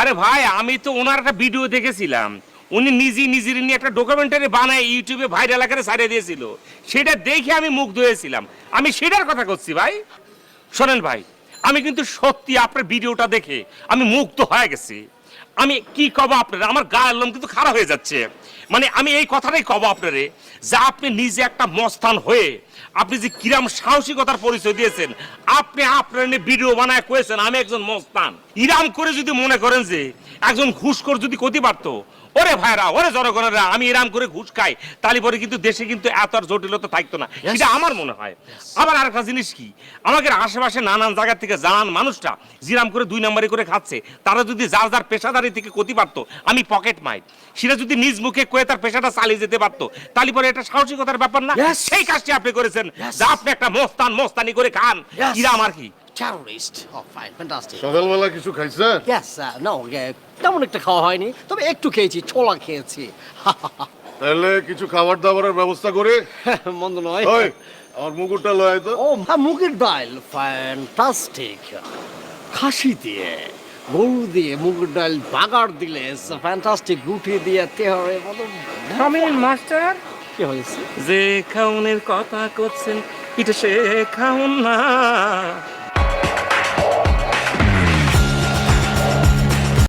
আরে ভাই, আমি তো ওনার একটা ভিডিও দেখেছিলাম। উনি নিজে নিজের নিয়ে একটা ডকুমেন্টারি বানায় ইউটিউবে ভাইরাল আকারে ছাড়িয়ে দিয়েছিল। সেটা দেখে আমি মুগ্ধ হয়েছিলাম। আমি সেটার কথা করছি ভাই। শোনেন ভাই, আমি কিন্তু সত্যি আপনার ভিডিওটা দেখে আমি মুগ্ধ হয়ে গেছি। আমি কি কব আপনারে? আমার গায়ের লোম কিন্তু খারাপ হয়ে যাচ্ছে। মানে আমি এই কথাটাই কব আপনারে যে আপনি নিজে একটা মস্তান হয়ে আপনি যে কিরাম সাহসিকতার পরিচয় দিয়েছেন, আপনি আপনার ভিডিও বানায় কয়েছেন আমি একজন মস্তান। ইরাম করে যদি মনে করেন যে একজন ঘুষখোর যদি ক্ষতি পারতো ওরে ভাইরা ওরে জনগণেরা আমি এরাম করে ঘুষ খাই তালি পরে কিন্তু দেশে কিন্তু এত আর জটিলতা থাকতো না। সেটা আমার মনে হয়। আবার আরেকটা জিনিস কি? আমাদের আশেপাশে নানান জায়গা থেকে জানান মানুষটা জিরাম করে দুই নম্বরে করে খাচ্ছে তারা যদি যার যার পেশাদারি থেকে ক্ষতি পারতো আমি পকেট মাই সেটা যদি নিজ মুখে কয়ে তার পেশাটা চালিয়ে যেতে পারতো তালি পরে এটা সাহসিকতার ব্যাপার না? সেই কাজটি আপনি করেছেন। যা আপনি একটা মোস্তান মোস্তানি করে খান. কিরাম আর কি। টেরোরিস্ট ও ফাইন ফ্যান্টাস্টিক সকালবেলা কিছু খাইছেন ইয়েস নো তেমন একটা খাওয়া হয়নি তবে একটু খেয়েছি ছোলা খেয়েছি। তাহলে কিছু খাবার দাবারের ব্যবস্থা করে? মন্দ নয়। ওই আমার মুকুটটা লয় তো। ও হ্যাঁ মুগের ডাল ফ্যান্টাস্টিক খাসি দিয়ে গরু দিয়ে মুগের ডাল বাগার দিলে ফ্যান্টাস্টিক রুটি দিয়ে তেহরে বলো। থামেন মাস্টার। কি হয়েছে? যে খাউনের কথা করছেন এটা সে খাউন না।